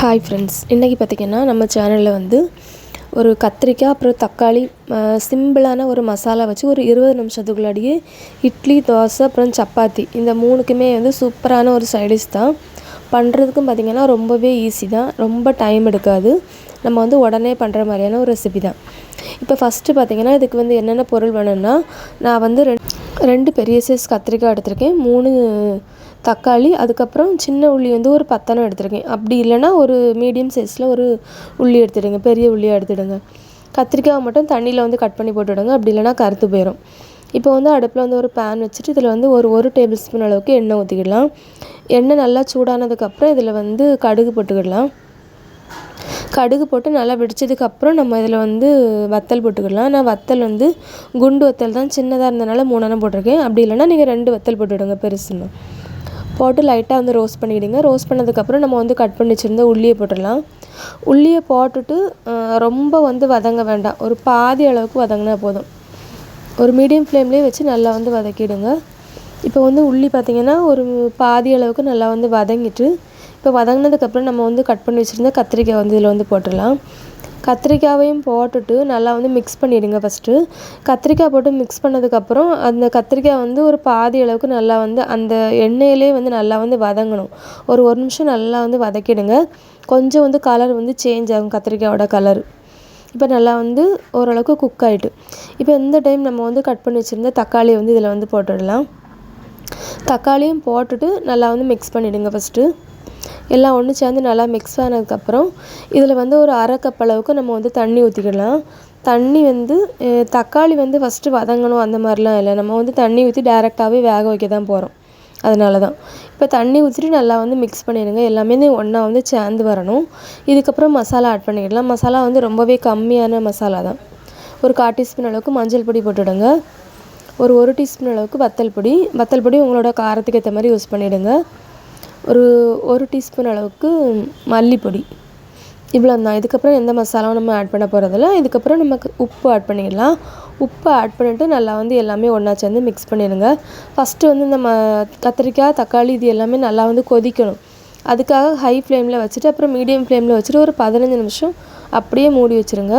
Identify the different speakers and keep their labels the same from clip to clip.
Speaker 1: Hi friends இன்றைக்கி பார்த்திங்கன்னா நம்ம சேனலில் வந்து ஒரு கத்திரிக்காய் அப்புறம் தக்காளி சிம்பிளான ஒரு மசாலா வச்சு ஒரு இருபது நிமிஷத்துக்குள்ளாடியே இட்லி தோசை அப்புறம் சப்பாத்தி இந்த மூணுக்குமே வந்து சூப்பரான ஒரு சைடிஷ் தான். பண்ணுறதுக்கும் பார்த்திங்கன்னா ரொம்பவே ஈஸி தான். ரொம்ப டைம் எடுக்காது. நம்ம வந்து உடனே பண்ணுற மாதிரியான ஒரு ரெசிபி தான். இப்போ ஃபஸ்ட்டு பார்த்திங்கன்னா இதுக்கு வந்து என்னென்ன பொருள் வேணும்னா நான் வந்து ரெண்டு ரெண்டு பெரிய சைஸ் கத்திரிக்காய் எடுத்திருக்கேன். மூணு தக்காளி அதுக்கப்புறம் சின்ன உள்ளி வந்து ஒரு பத்தனம் எடுத்திருக்கேன். அப்படி இல்லைன்னா ஒரு மீடியம் சைஸில் ஒரு உள்ளி எடுத்துடுங்க. பெரிய உள்ளியாக எடுத்துடுங்க. கத்திரிக்காய் மட்டும் தண்ணியில் வந்து கட் பண்ணி போட்டுவிடுங்க அப்படி இல்லைன்னா கருத்து போயிடும் இப்போ வந்து அடுப்பில் வந்து ஒரு பேன் வச்சுட்டு இதில் வந்து ஒரு ஒரு டேபிள் ஸ்பூன் அளவுக்கு எண்ணெய் ஊற்றிக்கிடலாம் எண்ணெய் நல்லா சூடானதுக்கப்புறம் இதில் வந்து கடுகு போட்டுக்கிடலாம். கடுகு போட்டு நல்லா வெடிச்சதுக்கப்புறம் நம்ம இதில் வந்து வத்தல் போட்டுக்கலாம். நான் வத்தல் வந்து குண்டு வத்தல் தான் சின்னதாக இருந்தனால மூணெண்ணம் போட்டிருக்கேன். அப்படி இல்லைன்னா நீங்கள் ரெண்டு வத்தல் போட்டுவிடுங்க பெருசுன்னு. போட்டு லைட்டாக வந்து ரோஸ்ட் பண்ணிவிடுங்க ரோஸ்ட் பண்ணதுக்கப்புறம் நம்ம வந்து கட் பண்ணி வச்சுருந்த உள்ளியை போட்டுடலாம். உள்ளியை போட்டுட்டு ரொம்ப வந்து வதங்க வேண்டாம். ஒரு பாதி அளவுக்கு வதங்கினா போதும். ஒரு மீடியம் ஃப்ளேம்லேயே வச்சு நல்லா வந்து வதக்கிடுங்க. இப்போ வந்து உள்ளி பார்த்திங்கன்னா ஒரு பாதி அளவுக்கு நல்லா வந்து வதங்கிட்டு இப்போ வதங்கினதுக்கப்புறம் நம்ம வந்து கட் பண்ணி வச்சுருந்த கத்திரிக்காய் வந்து இதில் வந்து போட்டுடலாம். கத்திரிக்காயையும் போட்டுட்டு நல்லா வந்து மிக்ஸ் பண்ணிவிடுங்க ஃபஸ்ட்டு கத்திரிக்காய் போட்டு மிக்ஸ் பண்ணதுக்கப்புறம் அந்த கத்திரிக்காய் வந்து ஒரு பாதி அளவுக்கு நல்லா வந்து அந்த எண்ணெயிலே வந்து நல்லா வந்து வதங்கணும். ஒரு ஒரு நிமிஷம் நல்லா வந்து வதக்கிடுங்க. கொஞ்சம் வந்து கலர் வந்து சேஞ்ச் ஆகும் கத்திரிக்காயோட கலர் இப்போ நல்லா வந்து ஓரளவுக்கு குக் ஆகிட்டு இப்போ இந்த டைம் நம்ம வந்து கட் பண்ணி வச்சுருந்த தக்காளியை வந்து இதில் வந்து போட்டுடலாம். தக்காளியும் போட்டுட்டு நல்லா வந்து மிக்ஸ் பண்ணிவிடுங்க ஃபஸ்ட்டு எல்லாம் ஒன்று சேர்ந்து நல்லா மிக்ஸ் ஆனதுக்கப்புறம் இதில் வந்து ஒரு அரை கப் அளவுக்கு நம்ம வந்து தண்ணி ஊற்றிக்கிடலாம் தண்ணி வந்து தக்காளி வந்து ஃபஸ்ட்டு வதங்கணும் அந்த மாதிரிலாம் இல்லை. நம்ம வந்து தண்ணி ஊற்றி டேரெக்டாகவே வேக வைக்க தான் போகிறோம் அதனால தான் இப்போ தண்ணி ஊற்றிட்டு நல்லா வந்து மிக்ஸ் பண்ணிடுங்க. எல்லாமே ஒன்றா வந்து சேர்ந்து வரணும். இதுக்கப்புறம் மசாலா ஆட் பண்ணிடலாம் மசாலா வந்து ரொம்பவே கம்மியான மசாலா தான். ஒரு கால் டீஸ்பூன் அளவுக்கு மஞ்சள் பொடி போட்டுவிடுங்க ஒரு ஒரு டீஸ்பூன் அளவுக்கு வத்தல் பொடி. வத்தல் பொடி உங்களோட காரத்துக்கு ஏற்ற மாதிரி யூஸ் பண்ணிவிடுங்க ஒரு ஒரு டீஸ்பூன் அளவுக்கு மல்லிப்பொடி. இவ்வளோ தான் இதுக்கப்புறம் எந்த மசாலாவும் நம்ம ஆட் பண்ண போகிறதில்ல இதுக்கப்புறம் நமக்கு உப்பு ஆட் பண்ணிடலாம். உப்பு ஆட் பண்ணிவிட்டு நல்லா வந்து எல்லாமே ஒன்றா சேர்ந்து மிக்ஸ் பண்ணிடுங்க. ஃபஸ்ட்டு வந்து நம்ம கத்திரிக்காய் தக்காளி இது எல்லாமே நல்லா வந்து கொதிக்கணும். அதுக்காக ஹை ஃப்ளேமில் வச்சுட்டு அப்புறம் மீடியம் ஃப்ளேமில் வச்சுட்டு ஒரு பதினஞ்சு நிமிஷம் அப்படியே மூடி வச்சுருங்க.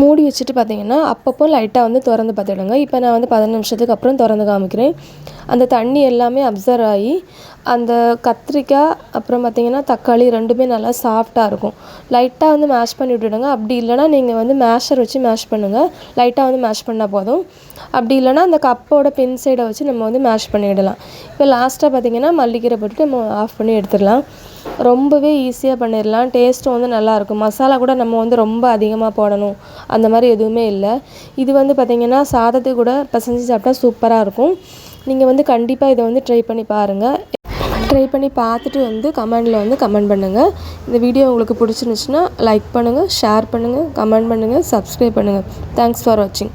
Speaker 1: மூடி வச்சுட்டு பார்த்தீங்கன்னா அப்பப்போ லைட்டாக வந்து திறந்து பார்த்துடுங்க. இப்போ நான் வந்து பதினஞ்சு நிமிஷத்துக்கு அப்புறம் திறந்து காமிக்கிறேன். அந்த தண்ணி எல்லாமே அப்சர்வ் ஆகி அந்த கத்திரிக்காய் அப்புறம் பார்த்திங்கன்னா தக்காளி ரெண்டுமே நல்லா சாஃப்டாக இருக்கும். லைட்டாக வந்து மேஷ் பண்ணி விட்டுடுங்க. அப்படி இல்லைனா நீங்கள் வந்து மேஷர் வச்சு மேஷ் பண்ணுங்கள் லைட்டாக வந்து மேஷ் பண்ணால் போதும். அப்படி இல்லைனா அந்த கப்போட பின் சைடை வச்சு நம்ம வந்து மேஷ் பண்ணிவிடலாம் இப்போ லாஸ்ட்டாக பார்த்திங்கன்னா மல்லிக்கீரை போட்டுட்டு நம்ம ஆஃப் பண்ணி எடுத்துடலாம். ரொம்பவே ஈஸியாக பண்ணிடலாம் டேஸ்ட்டும் வந்து நல்லாயிருக்கும் மசாலா கூட நம்ம வந்து ரொம்ப அதிகமாக போடணும். அந்த மாதிரி எதுவுமே இல்லை. இது வந்து பார்த்திங்கன்னா சாதத்துக்கு கூட பசஞ்சு சாப்பிட்டா சூப்பராக இருக்கும். நீங்கள் வந்து கண்டிப்பாக இதை வந்து ட்ரை பண்ணி பாருங்கள் ட்ரை பண்ணி பார்த்துட்டு வந்து கமெண்டில் வந்து கமெண்ட் பண்ணுங்கள் இந்த வீடியோ உங்களுக்கு பிடிச்சிருந்துச்சுன்னா லைக் பண்ணுங்கள் ஷேர் பண்ணுங்கள் கமெண்ட் பண்ணுங்கள் சப்ஸ்கிரைப் பண்ணுங்கள் தேங்க்ஸ் ஃபார் வாட்சிங்